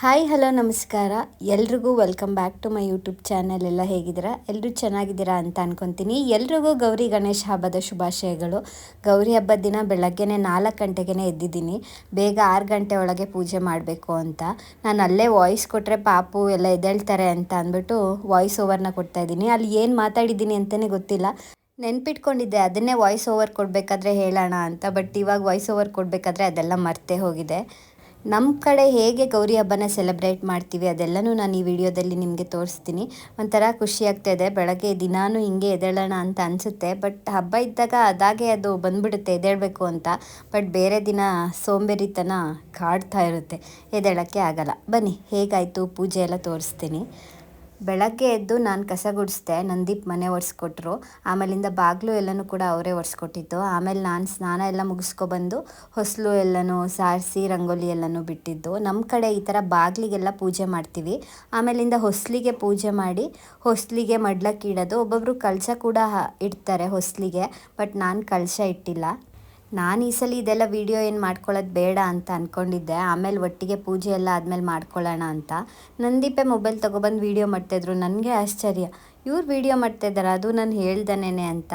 Hi, hello, ನಮಸ್ಕಾರ. ಎಲ್ರಿಗೂ welcome back to my YouTube channel ಎಲ್ಲ ಹೇಗಿದ್ದೀರಾ? ಎಲ್ಲರೂ ಚೆನ್ನಾಗಿದ್ದೀರಾ ಅಂತ ಅನ್ಕೊತೀನಿ. ಎಲ್ರಿಗೂ ಗೌರಿ ಗಣೇಶ ಹಬ್ಬದ ಶುಭಾಶಯಗಳು. ಗೌರಿ ಹಬ್ಬದ ದಿನ ಬೆಳಗ್ಗೆನೆ ನಾಲ್ಕು ಗಂಟೆಗೆ ಎದ್ದಿದ್ದೀನಿ. ಬೇಗ ಆರು ಗಂಟೆ ಒಳಗೆ ಪೂಜೆ ಮಾಡಬೇಕು ಅಂತ. ನಾನು ಅಲ್ಲೇ ವಾಯ್ಸ್ ಕೊಟ್ಟರೆ ಪಾಪು ಎಲ್ಲ ಎದ್ದೇಳ್ತಾರೆ ಅಂತ ಅಂದ್ಬಿಟ್ಟು ವಾಯ್ಸ್ ಓವರ್ನ ಕೊಡ್ತಾ ಇದ್ದೀನಿ. ಅಲ್ಲಿ ಏನು ಮಾತಾಡಿದ್ದೀನಿ ಅಂತಲೇ ಗೊತ್ತಿಲ್ಲ. ನೆನ್ಪಿಟ್ಕೊಂಡಿದ್ದೆ, ಅದನ್ನೇ ವಾಯ್ಸ್ ಓವರ್ ಕೊಡಬೇಕಾದ್ರೆ ಹೇಳೋಣ ಅಂತ. ಬಟ್ ಇವಾಗ ವಾಯ್ಸ್ ಓವರ್ ಕೊಡಬೇಕಾದ್ರೆ ಅದೆಲ್ಲ ಮರ್ತೇ ಹೋಗಿದೆ. ನಮ್ಮ ಕಡೆ ಹೇಗೆ ಗೌರಿ ಹಬ್ಬನ ಸೆಲೆಬ್ರೇಟ್ ಮಾಡ್ತೀವಿ ಅದೆಲ್ಲನೂ ನಾನು ಈ ವಿಡಿಯೋದಲ್ಲಿ ನಿಮಗೆ ತೋರಿಸ್ತೀನಿ. ಒಂಥರ ಖುಷಿ ಆಗ್ತಾಯಿದೆ ಬೆಳಗ್ಗೆ ದಿನಾನು ಹಿಂಗೆ ಎದ್ದೇಳೋಣ ಅಂತ ಅನಿಸುತ್ತೆ. ಬಟ್ ಹಬ್ಬ ಇದ್ದಾಗ ಅದಾಗೆ ಅದು ಬಂದ್ಬಿಡುತ್ತೆ, ಎದ್ದೇಳಬೇಕು ಅಂತ. ಬಟ್ ಬೇರೆ ದಿನ ಸೋಂಬೇರಿತನ ಕಾಡ್ತಾ ಇರುತ್ತೆ. ಎದ್ದೇಳೋಕ್ಕೆ ಆಗಲ್ಲ. ಬನ್ನಿ, ಹೇಗಾಯಿತು? ಪೂಜೆ ಎಲ್ಲ ತೋರಿಸ್ತೀನಿ. ಬೆಳಗ್ಗೆ ಎದ್ದು ನಾನು ಕಸ ಗುಡಿಸ್ದೆ, ನಂದೀಪ್ ಮನೆ ಒರೆಸ್ಕೊಟ್ರು. ಆಮೇಲಿಂದ ಬಾಗಿಲು ಎಲ್ಲನೂ ಕೂಡ ಅವರೇ ಒರೆಸ್ಕೊಟ್ಟಿದ್ದು. ಆಮೇಲೆ ನಾನು ಸ್ನಾನ ಎಲ್ಲ ಮುಗಿಸ್ಕೊಬಂದು ಹೊಸಲು ಎಲ್ಲನೂ, ಸಾರಿಸಿ, ರಂಗೋಲಿ ಎಲ್ಲನೂ ಬಿಟ್ಟಿದ್ದು. ನಮ್ಮ ಕಡೆ ಈ ಥರ ಬಾಗಿಲಿಗೆಲ್ಲ ಪೂಜೆ ಮಾಡ್ತೀವಿ. ಆಮೇಲಿಂದ ಹೊಸಲಿಗೆ ಪೂಜೆ ಮಾಡಿ ಹೊಸಲಿಗೆ ಮಡ್ಲಕ್ಕೆ ಇಡೋದು ಒಬ್ಬೊಬ್ಬರು ಕಳಶ ಕೂಡ ಇಡ್ತಾರೆ ಹೊಸಲಿಗೆ, ಬಟ್ ನಾನು ಕಳಶ ಇಟ್ಟಿಲ್ಲ. ನಾನು ಈ ಸಲ ಇದೆಲ್ಲ ವೀಡಿಯೋ ಏನು ಮಾಡ್ಕೊಳ್ಳೋದು ಬೇಡ ಅಂತ ಅಂದ್ಕೊಂಡಿದ್ದೆ ಆಮೇಲೆ ಒಟ್ಟಿಗೆ ಪೂಜೆ ಎಲ್ಲ ಆದಮೇಲೆ ಮಾಡ್ಕೊಳ್ಳೋಣ ಅಂತ. ನಂದೀಪೆ ಮೊಬೈಲ್ ತೊಗೊಬಂದು ವೀಡಿಯೋ ಮಾಡ್ತಾಯಿದ್ರು. ನನಗೆ ಆಶ್ಚರ್ಯ. ಇವ್ರು ವೀಡಿಯೋ ಮಾಡ್ತಾಯಿದ್ದಾರೆ ಅದು ನಾನು ಹೇಳ್ದನೇನೆ ಅಂತ.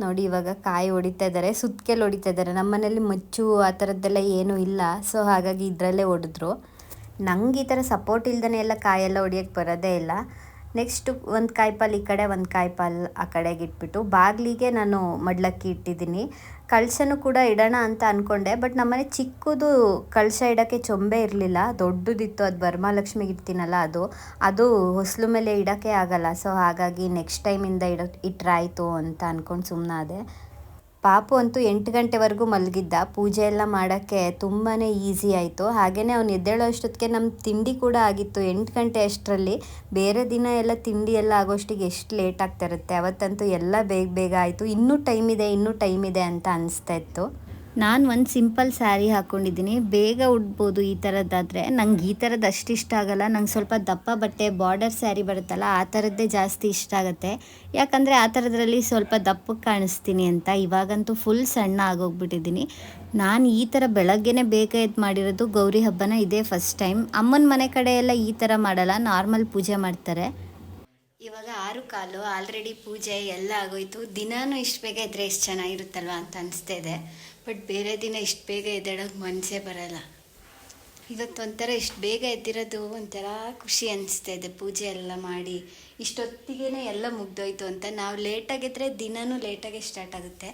ನೋಡಿ, ಇವಾಗ ಕಾಯಿ ಹೊಡಿತಾ ಇದ್ದಾರೆ ಸುತ್ತಕೆಲ್ಲ ಹೊಡಿತಾ ಇದ್ದಾರೆ ನಮ್ಮ ಮನೇಲಿ ಮಚ್ಚು ಆ ಥರದ್ದೆಲ್ಲ ಏನೂ ಇಲ್ಲ. ಸೊ ಹಾಗಾಗಿ ಇದರಲ್ಲೇ ಹೊಡೆದ್ರು. ನಂಗೆ ಈ ಥರ ಸಪೋರ್ಟ್ ಇಲ್ದೇ ಎಲ್ಲ ಕಾಯೆಲ್ಲ ಹೊಡಿಯೋಕ್ಕೆ ಬರೋದೇ ಇಲ್ಲ. ನೆಕ್ಸ್ಟು ಒಂದು ಕಾಯಿಪಾಲ್ ಈ ಕಡೆ, ಒಂದು ಕಾಯಿಪಾಲ್ ಆ ಕಡೆಗೆ ಇಟ್ಬಿಟ್ಟು. ಬಾಗಿಲಿಗೆ ನಾನು ಮಡ್ಲಕ್ಕಿ ಇಟ್ಟಿದ್ದೀನಿ. ಕಳಶನೂ ಕೂಡ ಇಡೋಣ ಅಂತ ಅಂದ್ಕೊಂಡೆ ಬಟ್ ನಮ್ಮನೆ ಚಿಕ್ಕದು ಕಳಶ ಇಡೋಕ್ಕೆ ಚೊಂಬೆ ಇರಲಿಲ್ಲ. ದೊಡ್ಡದಿತ್ತು. ಅದು ವರಮಹಾಲಕ್ಷ್ಮಿಗೆ ಇಡ್ತೀನಲ್ಲ ಅದು. ಅದು ಹೊಸಲು ಮೇಲೆ ಇಡೋಕ್ಕೆ ಆಗಲ್ಲ. ಸೊ ಹಾಗಾಗಿ ನೆಕ್ಸ್ಟ್ ಟೈಮಿಂದ ಇಡೋ ಇಟ್ಟರಾಯ್ತು ಅಂತ ಅಂದ್ಕೊಂಡು ಸುಮ್ಮನಾದೆ ಪಾಪು ಅಂತೂ ಎಂಟು ಗಂಟೆವರೆಗೂ ಮಲಗಿದ್ದ. ಪೂಜೆ ಎಲ್ಲ ಮಾಡೋಕ್ಕೆ ತುಂಬಾ ಈಸಿ ಆಯಿತು. ಹಾಗೆಯೇ ಅವ್ನು ಎದ್ದೇಳೋ ಅಷ್ಟೊತ್ತಿಗೆ ನಮ್ಮ ತಿಂಡಿ ಕೂಡ ಆಗಿತ್ತು ಎಂಟು ಗಂಟೆ ಅಷ್ಟರಲ್ಲಿ. ಬೇರೆ ದಿನ ಎಲ್ಲ ತಿಂಡಿ ಎಲ್ಲ ಆಗೋಷ್ಟಿಗೆ ಎಷ್ಟು ಲೇಟ್ ಆಗ್ತಾ ಇರುತ್ತೆ. ಅವತ್ತಂತೂ ಎಲ್ಲ ಬೇಗ ಬೇಗ ಆಯಿತು. ಇನ್ನೂ ಟೈಮ್ ಇದೆ, ಇನ್ನೂ ಟೈಮ್ ಇದೆ ಅಂತ ಅನಿಸ್ತಾ ಇತ್ತು. ನಾನು ಒಂದು ಸಿಂಪಲ್ ಸ್ಯಾರಿ ಹಾಕ್ಕೊಂಡಿದ್ದೀನಿ ಬೇಗ ಉಡ್ಬೋದು ಈ ಥರದ್ದಾದರೆ ನಂಗೆ ಈ ಥರದ್ದು ಅಷ್ಟು ಇಷ್ಟ ಆಗಲ್ಲ. ನಂಗೆ ಸ್ವಲ್ಪ ದಪ್ಪ ಬಟ್ಟೆ ಬಾರ್ಡರ್ ಸ್ಯಾರಿ ಬರುತ್ತಲ್ಲ, ಆ ಥರದ್ದೇ ಜಾಸ್ತಿ ಇಷ್ಟ ಆಗುತ್ತೆ. ಯಾಕಂದರೆ ಆ ಥರದ್ರಲ್ಲಿ ಸ್ವಲ್ಪ ದಪ್ಪಕ್ಕೆ ಕಾಣಿಸ್ತೀನಿ ಅಂತ. ಇವಾಗಂತೂ ಫುಲ್ ಸಣ್ಣ ಆಗೋಗ್ಬಿಟ್ಟಿದ್ದೀನಿ. ನಾನು ಈ ಥರ ಬೆಳಗ್ಗೆನೇ ಬೇಗ ಎದ್ದು ಮಾಡಿರೋದು ಗೌರಿ ಹಬ್ಬನ ಇದೇ ಫಸ್ಟ್ ಟೈಮ್ ಅಮ್ಮನ ಮನೆ ಕಡೆ ಎಲ್ಲ ಈ ಥರ ಮಾಡಲ್ಲ. ನಾರ್ಮಲ್ ಪೂಜೆ ಮಾಡ್ತಾರೆ. ಇವಾಗ ಆರು ಕಾಲು ಆಲ್ರೆಡಿ ಪೂಜೆ ಎಲ್ಲ ಆಗೋಯ್ತು. ದಿನಾನು ಇಷ್ಟು ಬೇಗ ಇದ್ರೆ ಎಷ್ಟು ಚೆನ್ನಾಗಿರುತ್ತಲ್ವ ಅಂತ ಅನಿಸ್ತಾ ಇದೆ ಬಟ್ ಬೇರೆ ದಿನ ಇಷ್ಟು ಬೇಗ ಎದ್ದೇಳೋಕೆ ಮನಸ್ಸೇ ಬರಲ್ಲ. ಇವತ್ತು ಒಂಥರ ಇಷ್ಟು ಬೇಗ ಎದ್ದಿರೋದು ಒಂಥರ ಖುಷಿ ಅನಿಸ್ತಾ ಇದೆ. ಪೂಜೆ ಎಲ್ಲ ಮಾಡಿ ಇಷ್ಟೊತ್ತಿಗೆ ಎಲ್ಲ ಮುಗ್ದೋಯ್ತು ಅಂತ. ನಾವು ಲೇಟಾಗಿದ್ದರೆ ದಿನವೂ ಲೇಟಾಗೆ ಸ್ಟಾರ್ಟ್ ಆಗುತ್ತೆ.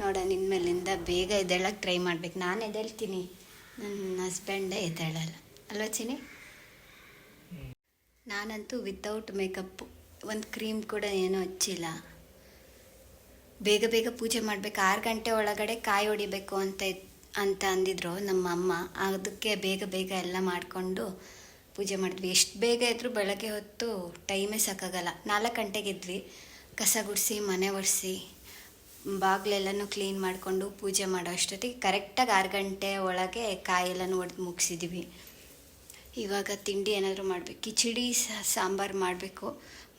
ನೋಡೋಣ, ಇನ್ಮೇಲಿಂದ ಬೇಗ ಎದ್ದೇಳಕ್ಕೆ ಟ್ರೈ ಮಾಡ್ಬೇಕು. ನಾನು ಎದ್ದೇಳ್ತೀನಿ. ನನ್ನ ಹಸ್ಬೆಂಡೇ ಎದ್ದೇಳಲ್ಲ. ಅಲ್ವಾ ಚಿನಿ ನಾನಂತೂ ವಿತೌಟ್ ಮೇಕಪ್ಪು ಒಂದು ಕ್ರೀಮ್ ಕೂಡ ಏನೂ ಹಚ್ಚಿಲ್ಲ. ಬೇಗ ಬೇಗ ಪೂಜೆ ಮಾಡಬೇಕು, ಆರು ಗಂಟೆ ಒಳಗಡೆ ಕಾಯಿ ಹೊಡಿಬೇಕು ಅಂತ ಅಂತ ಅಂದಿದ್ರು ನಮ್ಮ ಅಮ್ಮ. ಅದಕ್ಕೆ ಬೇಗ ಬೇಗ ಎಲ್ಲ ಮಾಡಿಕೊಂಡು ಪೂಜೆ ಮಾಡಿದ್ವಿ. ಎಷ್ಟು ಬೇಗ ಇದ್ದರೂ ಬೆಳಗ್ಗೆ ಹೊತ್ತು ಟೈಮೇ ಸಾಕಾಗಲ್ಲ. ನಾಲ್ಕು ಗಂಟೆಗೆ ಇದ್ವಿ. ಕಸ ಗುಡಿಸಿ, ಮನೆ ಒರೆಸಿ, ಬಾಗಿಲೆಲ್ಲನೂ ಕ್ಲೀನ್ ಮಾಡಿಕೊಂಡು ಪೂಜೆ ಮಾಡೋ ಅಷ್ಟೊತ್ತಿಗೆ ಕರೆಕ್ಟಾಗಿ ಆರು ಗಂಟೆ ಒಳಗೆ ಕಾಯೆಲ್ಲನೂ ಒಡೆದು ಮುಗಿಸಿದ್ವಿ. ಇವಾಗ ತಿಂಡಿ ಏನಾದರೂ ಮಾಡಬೇಕು. ಕಿಚಡಿ ಸಾಂಬಾರು ಮಾಡಬೇಕು.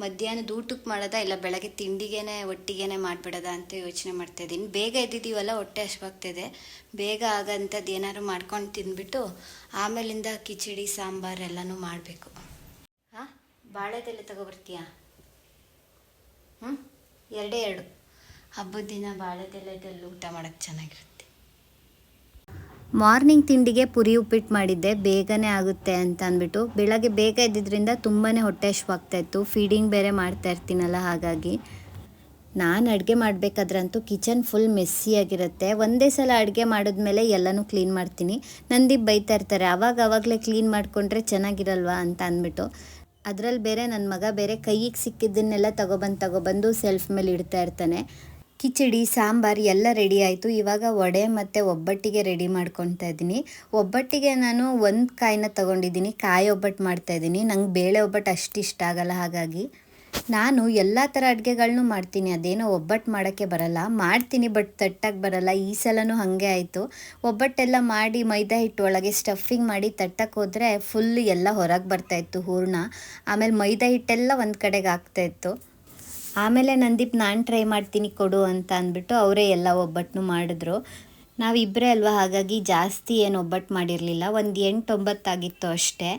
ಮಧ್ಯಾಹ್ನದ ಊಟಕ್ಕೆ ಮಾಡೋದಾ ಇಲ್ಲ ಬೆಳಗ್ಗೆ ತಿಂಡಿಗೇನೆ ಒಟ್ಟಿಗೆನೆ ಮಾಡಿಬಿಡೋದ ಅಂತ ಯೋಚನೆ ಮಾಡ್ತಾ ಇದ್ದೀನಿ. ಬೇಗ ಎದ್ದಿದ್ದೀವಲ್ಲ, ಹೊಟ್ಟೆ ಹಶ್ವಾಗ್ತಿದೆ ಬೇಗ ಆಗಂಥದ್ದು ಏನಾದ್ರು ಮಾಡ್ಕೊಂಡು ತಿಂದ್ಬಿಟ್ಟು ಆಮೇಲಿಂದ ಕಿಚಡಿ, ಸಾಂಬಾರ್ ಎಲ್ಲನೂ ಮಾಡಬೇಕು. ಹಾಂ? ಬಾಳೆದೆಲೆ ತಗೊಬರ್ತೀಯಾ? ಹ್ಞೂ ಎರಡೇ ಎರಡು. ಹಬ್ಬದ ದಿನ ಬಾಳೆದೆಲೆದಲ್ಲಿ ಊಟ ಮಾಡೋಕ್ಕೆ ಚೆನ್ನಾಗಿರುತ್ತೆ. ಮಾರ್ನಿಂಗ್ ತಿಂಡಿಗೆ ಪುರಿ ಉಪ್ಪಿಟ್ಟು ಮಾಡಿದ್ದೆ, ಬೇಗನೆ ಆಗುತ್ತೆ ಅಂತ ಅಂದ್ಬಿಟ್ಟು. ಬೆಳಗ್ಗೆ ಬೇಗ ಇದ್ದಿದ್ದರಿಂದ ತುಂಬಾ ಹೊಟ್ಟೆ ಇತ್ತು. ಫೀಡಿಂಗ್ ಬೇರೆ ಮಾಡ್ತಾ ಇರ್ತೀನಲ್ಲ ಹಾಗಾಗಿ. ನಾನು ಅಡುಗೆ ಮಾಡಬೇಕಾದ್ರಂತೂ ಕಿಚನ್ ಫುಲ್ ಮೆಸ್ಸಿಯಾಗಿರುತ್ತೆ ಒಂದೇ ಸಲ ಅಡುಗೆ ಮಾಡಿದ್ಮೇಲೆ ಎಲ್ಲನೂ ಕ್ಲೀನ್ ಮಾಡ್ತೀನಿ. ನಂದೀಪ್ ಬೈತಾ ಇರ್ತಾರೆ, ಅವಾಗ ಅವಾಗಲೇ ಕ್ಲೀನ್ ಮಾಡಿಕೊಂಡ್ರೆ ಚೆನ್ನಾಗಿರಲ್ವಾ? ಅಂತ ಅಂದ್ಬಿಟ್ಟು. ಅದರಲ್ಲಿ ಬೇರೆ ನನ್ನ ಮಗ ಬೇರೆ ಕೈಗೆ ಸಿಕ್ಕಿದ್ದನ್ನೆಲ್ಲ ತಗೊಬಂದು ತಗೊಬಂದು ಸೆಲ್ಫ್ ಮೇಲೆ ಇಡ್ತಾ ಇರ್ತಾನೆ. ಕಿಚಡಿ, ಸಾಂಬಾರು ಎಲ್ಲ ರೆಡಿ ಆಯಿತು. ಇವಾಗ ವಡೆ ಮತ್ತು ಒಬ್ಬಟ್ಟಿಗೆ ರೆಡಿ ಮಾಡ್ಕೊತಾ ಇದ್ದೀನಿ. ಒಬ್ಬಟ್ಟಿಗೆ ನಾನು ಒಂದು ಕಾಯಿನ ತೊಗೊಂಡಿದ್ದೀನಿ. ಕಾಯಿ ಒಬ್ಬಟ್ಟು ಮಾಡ್ತಾಯಿದ್ದೀನಿ ನಂಗೆ ಬೇಳೆ ಒಬ್ಬಟ್ಟು ಅಷ್ಟು ಇಷ್ಟ ಆಗಲ್ಲ, ಹಾಗಾಗಿ. ನಾನು ಎಲ್ಲ ಥರ ಅಡುಗೆಗಳನ್ನೂ ಮಾಡ್ತೀನಿ. ಅದೇನೋ ಒಬ್ಬಟ್ಟು ಮಾಡೋಕ್ಕೆ ಬರಲ್ಲ. ಮಾಡ್ತೀನಿ, ಬಟ್ ತಟ್ಟಾಗಿ ಬರಲ್ಲ. ಈ ಸಲನೂ ಹಾಗೆ ಆಯಿತು. ಒಬ್ಬಟ್ಟೆಲ್ಲ ಮಾಡಿ ಮೈದಾ ಹಿಟ್ಟು ಒಳಗೆ ಸ್ಟಫಿಂಗ್ ಮಾಡಿ ತಟ್ಟಕ್ಕೆ ಹೋದರೆ ಫುಲ್ ಎಲ್ಲ ಹೊರಗೆ ಬರ್ತಾಯಿತ್ತು ಹೂರ್ಣ. ಆಮೇಲೆ ಮೈದಾ ಹಿಟ್ಟೆಲ್ಲ ಒಂದು ಕಡೆಗೆ ಆಗ್ತಾಯಿತ್ತು ಆಮೇಲೆ ನಂದೀಪ್ ನಾನು ಟ್ರೈ ಮಾಡ್ತೀನಿ ಕೊಡು ಅಂತ ಅಂದ್ಬಿಟ್ಟು ಅವರೇ ಎಲ್ಲ ಒಬ್ಬಟ್ಟನ್ನು ಮಾಡಿದ್ರು. ನಾವಿಬ್ಬರೇ ಅಲ್ವಾ, ಹಾಗಾಗಿ ಜಾಸ್ತಿ ಏನು ಒಬ್ಬಟ್ಟು ಮಾಡಿರಲಿಲ್ಲ. ಒಂದು ಎಂಟು ಒಂಬತ್ತಾಗಿತ್ತು ಅಷ್ಟೇ.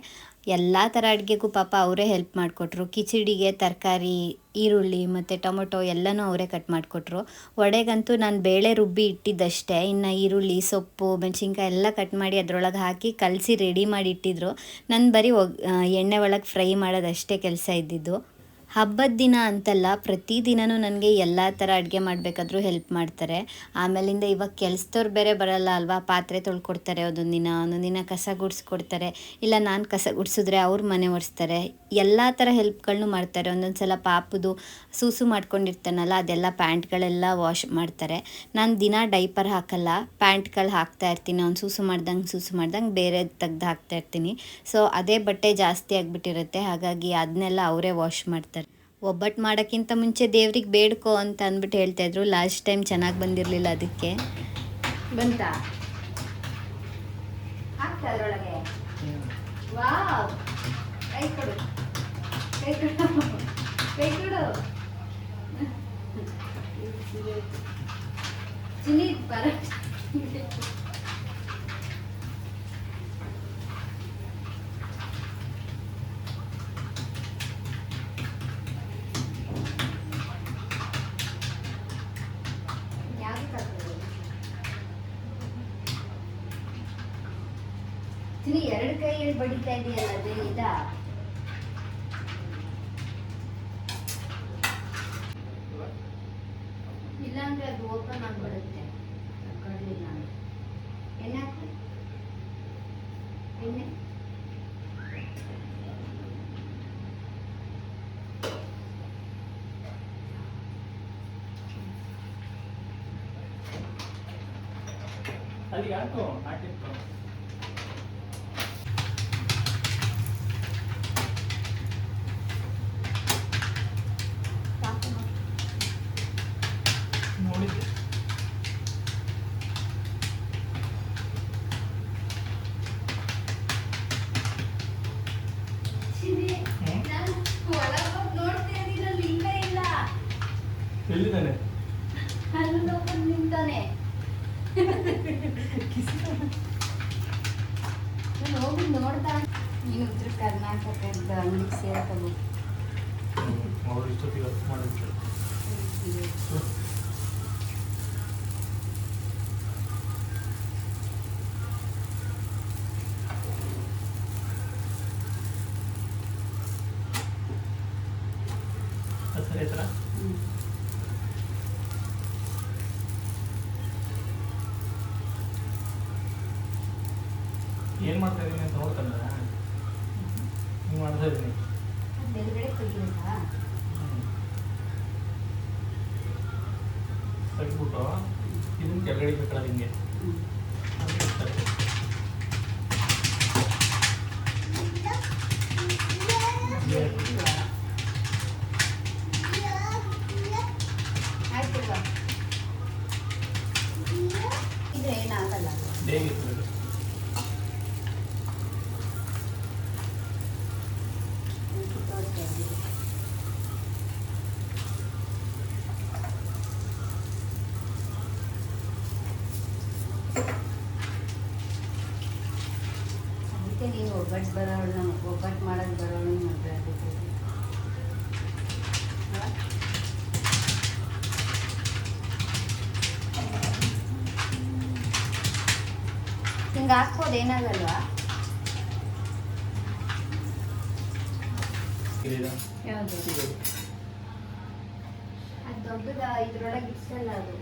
ಎಲ್ಲ ಥರ ಅಡುಗೆಗೂ ಪಾಪ ಅವರೇ ಹೆಲ್ಪ್ ಮಾಡಿಕೊಟ್ರು. ಕಿಚಡಿಗೆ ತರಕಾರಿ, ಈರುಳ್ಳಿ ಮತ್ತು ಟೊಮೊಟೊ ಎಲ್ಲನೂ ಅವರೇ ಕಟ್ ಮಾಡಿಕೊಟ್ರು. ವಡೆಗಂತೂ ನಾನು ಬೇಳೆ ರುಬ್ಬಿ ಇಟ್ಟಿದ್ದಷ್ಟೇ. ಇನ್ನು ಈರುಳ್ಳಿ, ಸೊಪ್ಪು, ಮೆಣಸಿನ್ಕಾಯಿ ಎಲ್ಲ ಕಟ್ ಮಾಡಿ ಅದರೊಳಗೆ ಹಾಕಿ ಕಲಸಿ ರೆಡಿ ಮಾಡಿ ಇಟ್ಟಿದ್ರು. ನಾನು ಬರೀ ಒಗ್ ಎಣ್ಣೆ ಒಳಗೆ ಫ್ರೈ ಮಾಡೋದಷ್ಟೇ ಕೆಲಸ ಇದ್ದಿದ್ದು. ಹಬ್ಬದ ದಿನ ಅಂತಲ್ಲ ಪ್ರತಿದಿನವೂ ನನಗೆ ಎಲ್ಲ ಥರ ಅಡುಗೆ ಮಾಡಬೇಕಾದ್ರೂ ಹೆಲ್ಪ್ ಮಾಡ್ತಾರೆ. ಆಮೇಲಿಂದ ಇವಾಗ ಕೆಲಸದವ್ರು ಬೇರೆ ಬರಲ್ಲ ಅಲ್ವಾ? ಪಾತ್ರೆ ತೊಳ್ಕೊಡ್ತಾರೆ ಒಂದೊಂದು ದಿನ ಒಂದೊಂದು ದಿನ ಕಸ ಗುಡಿಸ್ಕೊಡ್ತಾರೆ. ಇಲ್ಲ ನಾನು ಕಸ ಗುಡಿಸಿದ್ರೆ ಅವ್ರು ಮನೆ ಒರೆಸ್ತಾರೆ. ಎಲ್ಲ ಥರ ಹೆಲ್ಪ್ಗಳನ್ನು ಮಾಡ್ತಾರೆ. ಒಂದೊಂದು ಸಲ ಪಾಪದು ಸೂಸು ಮಾಡ್ಕೊಂಡಿರ್ತಾನಲ್ಲ, ಅದೆಲ್ಲ ಪ್ಯಾಂಟ್ಗಳೆಲ್ಲ ವಾಶ್ ಮಾಡ್ತಾರೆ. ನಾನು ದಿನ ಡೈಪರ್ ಹಾಕಲ್ಲ, ಪ್ಯಾಂಟ್ಗಳು ಹಾಕ್ತಾ ಇರ್ತೀನಿ. ಅವ್ನು ಸೂಸು ಮಾಡ್ದಂಗೆ ಸೂಸು ಮಾಡ್ದಂಗೆ ಬೇರೆ ತೆಗ್ದು ಹಾಕ್ತಾ ಇರ್ತೀನಿ. ಸೊ, ಅದೇ ಬಟ್ಟೆ ಜಾಸ್ತಿ ಆಗಿಬಿಟ್ಟಿರುತ್ತೆ. ಹಾಗಾಗಿ ಅದನ್ನೆಲ್ಲ ಅವರೇ ವಾಶ್ ಮಾಡ್ತಾರೆ. ಒಬ್ಬಟ್ಟು ಮಾಡೋಕ್ಕಿಂತ ಮುಂಚೆ ದೇವ್ರಿಗೆ ಬೇಡ್ಕೋ ಅಂತ ಅಂದ್ಬಿಟ್ಟು ಹೇಳ್ತಾ ಇದ್ರು. ಲಾಸ್ಟ್ ಟೈಮ್ ಚೆನ್ನಾಗಿ ಬಂದಿರಲಿಲ್ಲ ಅದಕ್ಕೆ. ಬಂತಾ? ಚಿನ್ನಿ ಬರ ಚಿನ್ನಿ ಎರಡು ಕೈಯಲ್ಲಿ ಬಡಿತಾ ಇದೆಯಲ್ಲ, ಅದು ಇದಾ? ಇಲ್ಲಾಂದ್ರೆ ಅದು ಓಪನ್ ಆಗಿಬಿಡುತ್ತೆ. ಕಡಲಿಲ್ಲ ಎಣ್ಣೆ ಎಣ್ಣೆ? ಅಲ್ಲಿ ಯಾಕೋ ಸಾಕು ನೋಡು. ನೋಡಿದ್ದೆ ಚಿನ್ನಿ, ಹ್ಮ್? ನಾನು ಒಳಗ್ ಹೋಗ್ ನೋಡ್ತಾ ಇದೀನಿ, ಅಲ್ಲಿ ಲಿಂಗ ಇಲ್ಲ ಎಲ್ಲಿದ್ದಾನೆ? ನಿಂತಾನೆ ಹೋಗಿ ನೋಡ್ತಾ ನೀನು ಉತ್ತರ ಕರ್ನಾಟಕದ ಅಂಗಡಿಗೆ ಸೇರ್ಕೋಬೇಕು ಅವ್ರು ಇಷ್ಟೊತ್ತಿಗೆ ಮಾಡಿದ್ರು ಹೆಸರು ಹೆಸರ ಏನು ಮಾಡ್ತಾ ಇದ್ದೀನಿ ಅಂತ ನೋಡ್ತಾನೆ ನೀವು ಮಾಡ್ತಾ ಇದ್ದೀನಿ. ತೆಗ್ದ್ಬಿಟ್ಟು ಇದನ್ನ ಕೆಳಗಡೆ ಬೇಕಲ್ಲ ಹಿಂಗೆ. ಆಯ್ತು ಬೇಗ ಇಟ್ಬಿಡು. ಅದಕ್ಕೆ ನೀನು ಒಬ್ಬಟ್ಟು ಬರೋಳು ಒಬ್ಬಟ್ಟು ಮಾಡೋದು ಬರೋಳು ಮದುವೆ ಆಗಿದ್ದೀವಿ ಹಿಂಗೆ ಹಾಕ್ಬೋದು ಏನಾಗಲ್ವಾ? ಯಾವುದು. ಅದು ದೊಡ್ಡದ ಇದ್ರೊಳಗೆ ಇಡ್ಸಲ್ಲ ಅದು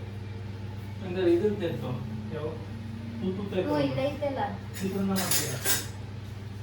ಅಂದ್ರೆ. ಯಾವ? ತೂತು ಇತ್ತು. ಇದೈತಲ್ಲ ಇದನ್ನ ಮಾಡ್ತೀರಾ?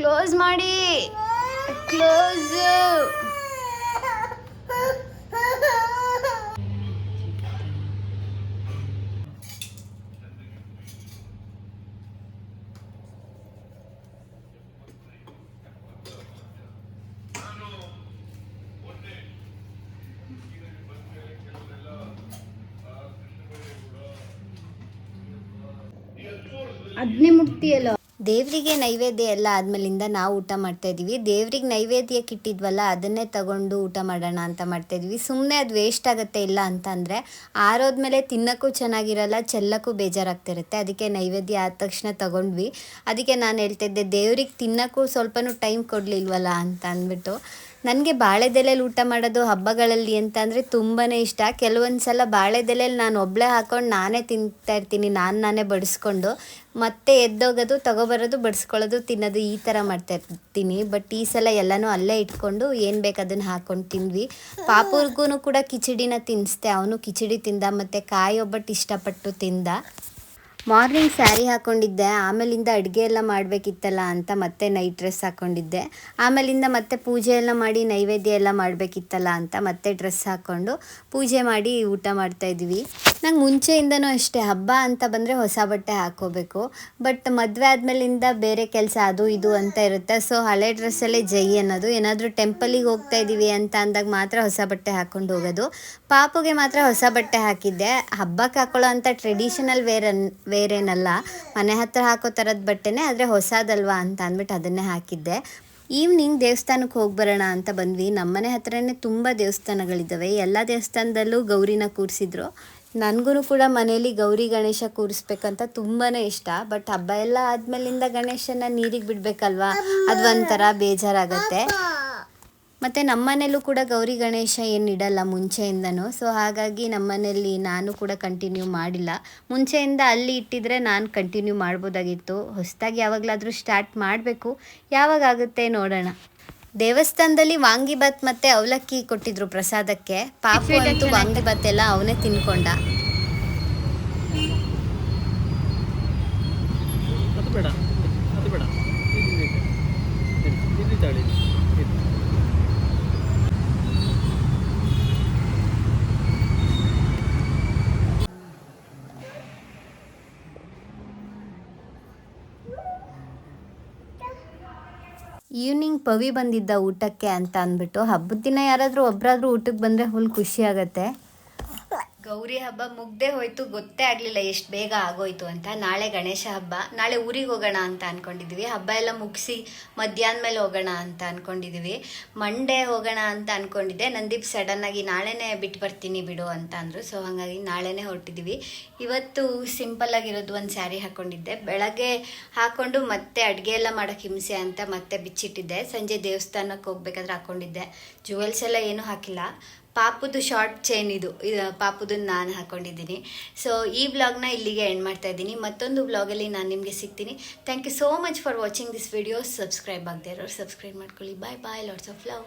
ಕ್ಲೋಸ್ ಮಾಡಿ. ಕ್ಲೋಸ್ ಅದ್ನೇ ಮುಟ್ತಿಯಲ್ಲ ದೇವರಿಗೆ ನೈವೇದ್ಯ ಎಲ್ಲ ಆದ್ಮೇಲಿಂದ ನಾವು ಊಟ ಮಾಡ್ತಾ ಇದೀವಿ ದೇವ್ರಿಗೆ ನೈವೇದ್ಯಕ್ಕೆ ಇಟ್ಟಿದ್ವಲ್ಲ ಅದನ್ನೇ ತಗೊಂಡು ಊಟ ಮಾಡೋಣ ಅಂತ ಮಾಡ್ತಾ ಇದೀವಿ ಸುಮ್ಮನೆ ಅದು ವೇಸ್ಟ್ ಆಗುತ್ತೆ ಇಲ್ಲ ಅಂತ ಅಂದರೆ, ಆರೋದ್ಮೇಲೆ ತಿನ್ನೋಕ್ಕೂ ಚೆನ್ನಾಗಿರಲ್ಲ, ಚೆಲ್ಲಕ್ಕೂ ಬೇಜಾರಾಗ್ತಿರುತ್ತೆ. ಅದಕ್ಕೆ ನೈವೇದ್ಯ ಆದ ತಕ್ಷಣ ತಗೊಂಡ್ವಿ. ಅದಕ್ಕೆ ನಾನು ಹೇಳ್ತಿದ್ದೆ, ದೇವ್ರಿಗೆ ತಿನ್ನೋಕ್ಕೂ ಸ್ವಲ್ಪನೂ ಟೈಮ್ ಕೊಡಲಿಲ್ವಲ್ಲ ಅಂತ ಅಂದ್ಬಿಟ್ಟು. ನನಗೆ ಬಾಳೆದೆಲೆಯಲ್ಲಿ ಊಟ ಮಾಡೋದು ಹಬ್ಬಗಳಲ್ಲಿ ಅಂತ ಅಂದರೆ ತುಂಬಾ ಇಷ್ಟ. ಕೆಲವೊಂದು ಸಲ ಬಾಳೆದೆಲೆಯಲ್ಲಿ ನಾನು ಒಬ್ಬಳೇ ಹಾಕೊಂಡು ನಾನೇ ತಿಂತಾ ಇರ್ತೀನಿ, ನಾನು ನಾನೇ ಬಡಿಸ್ಕೊಂಡು. ಮತ್ತೆ ಎದ್ದೋಗೋದು, ತಗೊಬರೋದು, ಬಡಿಸ್ಕೊಳ್ಳೋದು, ತಿನ್ನೋದು ಈ ಥರ ಮಾಡ್ತಾ ಇರ್ತೀನಿ. ಬಟ್ ಈ ಸಲ ಎಲ್ಲನೂ ಅಲ್ಲೇ ಇಟ್ಕೊಂಡು ಏನು ಬೇಕು ಅದನ್ನು ಹಾಕೊಂಡು ತಿಂದ್ವಿ. ಪಾಪುರ್ಗೂ ಕೂಡ ಕಿಚಡಿನ ತಿನ್ನಿಸ್ದೆ ಅವನು ಕಿಚಡಿ ತಿಂದ, ಮತ್ತು ಕಾಯಿ ಒಬ್ಬಟ್ಟು ಇಷ್ಟಪಟ್ಟು ತಿಂದ. ಮಾರ್ನಿಂಗ್ ಸ್ಯಾರಿ ಹಾಕೊಂಡಿದ್ದೆ, ಆಮೇಲಿಂದ ಅಡುಗೆ ಎಲ್ಲ ಮಾಡಬೇಕಿತ್ತಲ್ಲ ಅಂತ ಮತ್ತೆ ನೈಟ್ ಡ್ರೆಸ್ ಹಾಕ್ಕೊಂಡಿದ್ದೆ ಆಮೇಲಿಂದ ಮತ್ತೆ ಪೂಜೆ ಎಲ್ಲ ಮಾಡಿ, ನೈವೇದ್ಯ ಎಲ್ಲ ಮಾಡಬೇಕಿತ್ತಲ್ಲ ಅಂತ ಮತ್ತೆ ಡ್ರೆಸ್ ಹಾಕ್ಕೊಂಡು ಪೂಜೆ ಮಾಡಿ ಊಟ ಮಾಡ್ತಾ ಇದ್ವಿ. ನಂಗೆ ಮುಂಚೆಯಿಂದನೂ ಅಷ್ಟೇ, ಹಬ್ಬ ಅಂತ ಬಂದರೆ ಹೊಸ ಬಟ್ಟೆ ಹಾಕ್ಕೋಬೇಕು. ಬಟ್ ಮದುವೆ ಆದಮೇಲಿಂದ ಬೇರೆ ಕೆಲಸ, ಅದು ಇದು ಅಂತ ಇರುತ್ತೆ. ಸೊ ಹಳೆ ಡ್ರೆಸ್ಸಲ್ಲೇ ಜೈ ಅನ್ನೋದು. ಏನಾದರೂ ಟೆಂಪಲಿಗೆ ಹೋಗ್ತಾ ಇದ್ದೀವಿ ಅಂತ ಅಂದಾಗ ಮಾತ್ರ ಹೊಸ ಬಟ್ಟೆ ಹಾಕ್ಕೊಂಡು ಹೋಗೋದು. ಪಾಪುಗೆ ಮಾತ್ರ ಹೊಸ ಬಟ್ಟೆ ಹಾಕಿದ್ದೆ. ಹಬ್ಬಕ್ಕೆ ಹಾಕೊಳ್ಳೋ ಅಂಥ ಟ್ರೆಡಿಷನಲ್ ವೇರ್ ಅನ್ ವೇರ್ ಏನಲ್ಲ. ಮನೆ ಹತ್ರ ಹಾಕೋ ಥರದ ಬಟ್ಟೆನೇ ಆದರೆ ಹೊಸದಲ್ವಾ ಅಂತ ಅಂದ್ಬಿಟ್ಟು ಅದನ್ನೇ ಹಾಕಿದ್ದೆ. ಈವ್ನಿಂಗ್ ದೇವಸ್ಥಾನಕ್ಕೆ ಹೋಗಿ ಬರೋಣ ಅಂತ ಬಂದ್ವಿ. ನಮ್ಮನೆ ಹತ್ರನೇ ತುಂಬ ದೇವಸ್ಥಾನಗಳಿದ್ದಾವೆ ಎಲ್ಲ ದೇವಸ್ಥಾನದಲ್ಲೂ ಗೌರಿನ ಕೂರಿಸಿದ್ರು. ನನಗೂ ಕೂಡ ಮನೇಲಿ ಗೌರಿ, ಗಣೇಶ ಕೂರಿಸ್ಬೇಕಂತ ತುಂಬಾ ಇಷ್ಟ. ಬಟ್ ಹಬ್ಬ ಎಲ್ಲ ಆದ್ಮೇಲಿಂದ ಗಣೇಶನ ನೀರಿಗೆ ಬಿಡಬೇಕಲ್ವಾ? ಅದು ಒಂಥರ ಬೇಜಾರಾಗತ್ತೆ. ಮತ್ತು ನಮ್ಮನೇಲೂ ಕೂಡ ಗೌರಿ ಗಣೇಶ ಏನು ಇಡಲ್ಲ ಮುಂಚೆಯಿಂದನೂ. ಸೊ ಹಾಗಾಗಿ ನಮ್ಮನೇಲಿ ನಾನು ಕೂಡ ಕಂಟಿನ್ಯೂ ಮಾಡಿಲ್ಲ. ಮುಂಚೆಯಿಂದ ಅಲ್ಲಿ ಇಟ್ಟಿದ್ರೆ ನಾನು ಕಂಟಿನ್ಯೂ ಮಾಡ್ಬೋದಾಗಿತ್ತು. ಹೊಸದಾಗಿ ಯಾವಾಗಲಾದರೂ ಸ್ಟಾರ್ಟ್ ಮಾಡಬೇಕು. ಯಾವಾಗ ಆಗುತ್ತೆ ನೋಡೋಣ. ದೇವಸ್ಥಾನದಲ್ಲಿ ವಾಂಗಿಬಾತ್ ಮತ್ತು ಅವಲಕ್ಕಿ ಕೊಟ್ಟಿದ್ರು ಪ್ರಸಾದಕ್ಕೆ. ಪಾಪು ಅಂತ ವಾಂಗಿಬಾತ್ ಎಲ್ಲ ಅವನೇ ತಿನ್ಕೊಂಡ. ಬೇಡ ಅದು ಬೇಡ ಇದು ಇದು. ಇದು ಇದು ತಾಳಿ ಇದು. ಈವ್ನಿಂಗ್ ಪವಿ ಬಂದಿದ್ದ ಊಟಕ್ಕೆ ಅಂತ ಅಂದ್ಬಿಟ್ಟು ಹಬ್ಬದ ದಿನ ಯಾರಾದರೂ ಒಬ್ಬರಾದ್ರೂ ಊಟಕ್ಕೆ ಬಂದರೆ ಫುಲ್ ಖುಷಿ ಗೌರಿ ಹಬ್ಬ ಮುಗ್ದೆ ಹೋಯ್ತು, ಗೊತ್ತೇ ಆಗಲಿಲ್ಲ ಎಷ್ಟು ಬೇಗ ಆಗೋಯ್ತು ಅಂತ. ನಾಳೆ ಗಣೇಶ ಹಬ್ಬ. ನಾಳೆ ಊರಿಗೆ ಹೋಗೋಣ ಅಂತ ಅನ್ಕೊಂಡಿದ್ವಿ. ಹಬ್ಬ ಎಲ್ಲ ಮುಗಿಸಿ ಮಧ್ಯಾಹ್ನ ಮೇಲೆ ಹೋಗೋಣ ಅಂತ ಅನ್ಕೊಂಡಿದ್ವಿ. ಮಂಡೇ ಹೋಗೋಣ ಅಂತ ಅನ್ಕೊಂಡಿದ್ದೆ. ನಂದೀಪ್ ಸಡನ್ ಆಗಿ ನಾಳೆನೇ ಬಿಟ್ಟು ಬರ್ತೀನಿ ಬಿಡು ಅಂತ ಅಂದರು. ಸೊ ಹಾಗಾಗಿ ನಾಳೆನೇ ಹೊರಟಿದ್ವಿ. ಇವತ್ತು ಸಿಂಪಲ್ ಆಗಿರೋದು ಒಂದು ಸ್ಯಾರಿ ಹಾಕೊಂಡಿದ್ದೆ. ಬೆಳಗ್ಗೆ ಹಾಕೊಂಡು ಮತ್ತೆ ಅಡುಗೆ ಎಲ್ಲ ಮಾಡೋಕ್ಕೆ ಹಿಂಸೆ ಅಂತ ಮತ್ತೆ ಬಿಚ್ಚಿಟ್ಟಿದ್ದೆ. ಸಂಜೆ ದೇವಸ್ಥಾನಕ್ಕೆ ಹೋಗ್ಬೇಕಾದ್ರೆ ಹಾಕೊಂಡಿದ್ದೆ. ಜುವೆಲ್ಸ್ ಎಲ್ಲ ಏನೂ ಹಾಕಿಲ್ಲ. ಪಾಪುದು ಶಾರ್ಟ್ ಚೈನ್ ಇದು. ಪಾಪುದನ್ನು ನಾನು ಹಾಕೊಂಡಿದ್ದೀನಿ. ಸೊ ಈ ಬ್ಲಾಗ್ನ ಇಲ್ಲಿಗೆ ಎಂಡ್ ಮಾಡ್ತಾ ಇದ್ದೀನಿ. ಮತ್ತೊಂದು ಬ್ಲಾಗಲ್ಲಿ ನಾನು ನಿಮಗೆ ಸಿಗ್ತೀನಿ. Thank you so much for watching this video subscribe ಆಗದೆ ಇರೋರು ಸಬ್ಸ್ಕ್ರೈಬ್ ಮಾಡ್ಕೊಳ್ಳಿ. Bye bye lots of love